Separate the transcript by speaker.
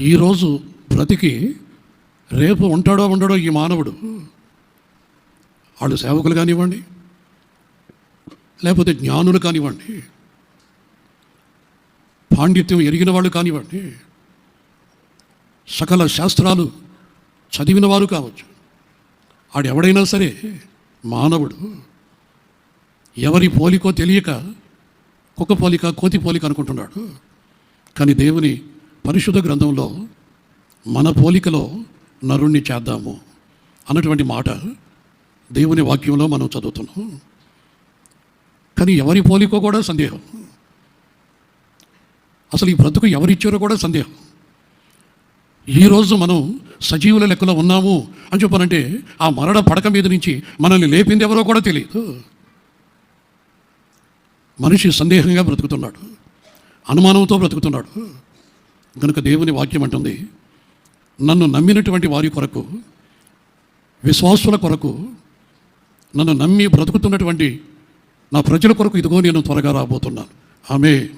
Speaker 1: ఈరోజు బ్రతికి రేపు ఉంటాడో ఉండడో ఈ మానవుడు. వాళ్ళు సేవకులు కానివ్వండి లేకపోతే జ్ఞానులు కానివ్వండి పాండిత్యం ఎరిగిన వాళ్ళు కానివ్వండి సకల శాస్త్రాలు చదివిన వారు కావచ్చు. ఆడెవడైనా సరే మానవుడు. ఎవరి పోలికో తెలియక కుక్క పోలిక కోతి పోలిక అనుకుంటున్నాడు. కానీ దేవుని పరిశుద్ధ గ్రంథంలో మన పోలికలో నరుణ్ణి చేద్దాము అన్నటువంటి మాట దేవుని వాక్యంలో మనం చదువుతున్నాం. కానీ ఎవరి పోలికో కూడా సందేహం. అసలు ఈ బ్రతుకు ఎవరిచ్చారో కూడా సందేహం. ఈరోజు మనం సజీవుల లెక్కలో ఉన్నాము అని చెప్పానంటే ఆ మరణ పడక మీద నుంచి మనల్ని లేపింది ఎవరో కూడా తెలియదు. మనిషి సందేహంగా బ్రతుకుతున్నాడు. అనుమానంతో బ్రతుకుతున్నాడు. కనుక దేవుని వాక్యం అంటుంది నన్ను నమ్మినటువంటి వారి కొరకు విశ్వాసుల కొరకు నన్ను నమ్మి బ్రతుకుతున్నటువంటి నా ప్రజల కొరకు ఇదిగో నేను త్వరగా రాబోతున్నాను. ఆమె